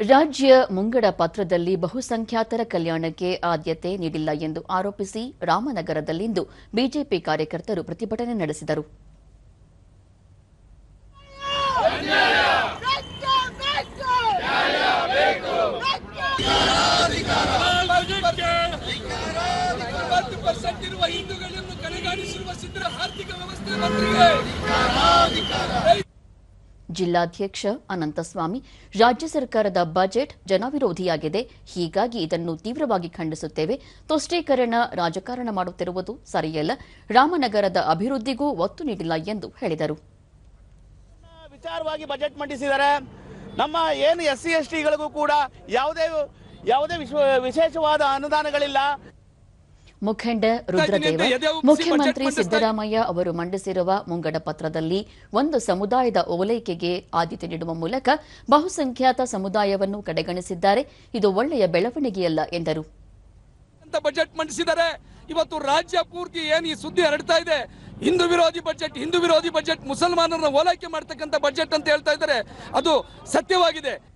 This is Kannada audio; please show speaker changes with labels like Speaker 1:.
Speaker 1: ರಾಜ್ಯ ಮುಂಗಡ ಪತ್ರದಲ್ಲಿ ಬಹುಸಂಖ್ಯಾತರ ಕಲ್ಯಾಣಕ್ಕೆ ಆದ್ಯತೆ ನೀಡಿಲ್ಲ ಎಂದು ಆರೋಪಿಸಿ ರಾಮನಗರದಲ್ಲಿಂದು ಬಿಜೆಪಿ ಕಾರ್ಯಕರ್ತರು ಪ್ರತಿಭಟನೆ ನಡೆಸಿದರು.
Speaker 2: ಹಿಂದೂಗಳನ್ನು ಕಡೆಗಾಣಿಸಿರುವ ಸಿದ್ದರ ಆರ್ಥಿಕ ವ್ಯವಸ್ಥೆ
Speaker 1: ಜಿಲ್ಲಾಧ್ಯಕ್ಷ ಅನಂತಸ್ವಾಮಿ, ರಾಜ್ಯ ಸರ್ಕಾರದ ಬಜೆಟ್ ಜನವಿರೋಧಿಯಾಗಿದೆ. ಹೀಗಾಗಿ ಇದನ್ನು ತೀವ್ರವಾಗಿ ಖಂಡಿಸುತ್ತೇವೆ. ತುಷ್ಟೀಕರಣ ರಾಜಕಾರಣ ಮಾಡುತ್ತಿರುವುದು ಸರಿಯಲ್ಲ. ರಾಮನಗರದ ಅಭಿವೃದ್ಧಿಗೂ ಒತ್ತು ನೀಡಿಲ್ಲ ಎಂದು ಹೇಳಿದರು.
Speaker 3: ವಿಚಾರವಾಗಿ ಬಜೆಟ್ ಮಂಡಿಸಿದ್ದಾರೆ ನಮ್ಮ ಏನು ಎಸ್ ಸಿ ಎಸ್ ಟಿಗಳಿಗೂ ಕೂಡ ಯಾವುದೇ ಯಾವುದೇ ವಿಶೇಷವಾದ ಅನುದಾನಗಳಿಲ್ಲ.
Speaker 1: ಮುಖಂಡ ರುದ್ರದೇವ ಮುಖ್ಯಮಂತ್ರಿ ಸಿದ್ದರಾಮಯ್ಯ ಅವರು ಮಂಡಿಸಿರುವ ಮುಂಗಡ ಪತ್ರದಲ್ಲಿ ಒಂದು ಸಮುದಾಯದ ಓಲೈಕೆಗೆ ಆದ್ಯತೆ ನೀಡುವ ಮೂಲಕ ಬಹುಸಂಖ್ಯಾತ ಸಮುದಾಯವನ್ನು ಕಡೆಗಣಿಸಿದ್ದಾರೆ. ಇದು ಒಳ್ಳೆಯ ಬೆಳವಣಿಗೆಯಲ್ಲ ಎಂದರು.
Speaker 2: ಅಂತ ಬಜೆಟ್ ಮಂಡಿಸಿದ್ದಾರೆ ಇವತ್ತು ರಾಜ್ಯ ಪೂರ್ತಿ ಏನ್ ಈ ಸುದ್ದಿ ಹರಡ್ತಾ ಇದೆ? ಹಿಂದೂ ವಿರೋಧಿ ಬಜೆಟ್ ಹಿಂದೂ ವಿರೋಧಿ ಬಜೆಟ್ ಮುಸಲ್ಮಾನರನ್ನ ಓಲೈಕೆ ಮಾಡ್ತಕ್ಕಂಥ ಬಜೆಟ್ ಅಂತ ಹೇಳ್ತಾ ಇದ್ದಾರೆ. ಅದು ಸತ್ಯವಾಗಿದೆ.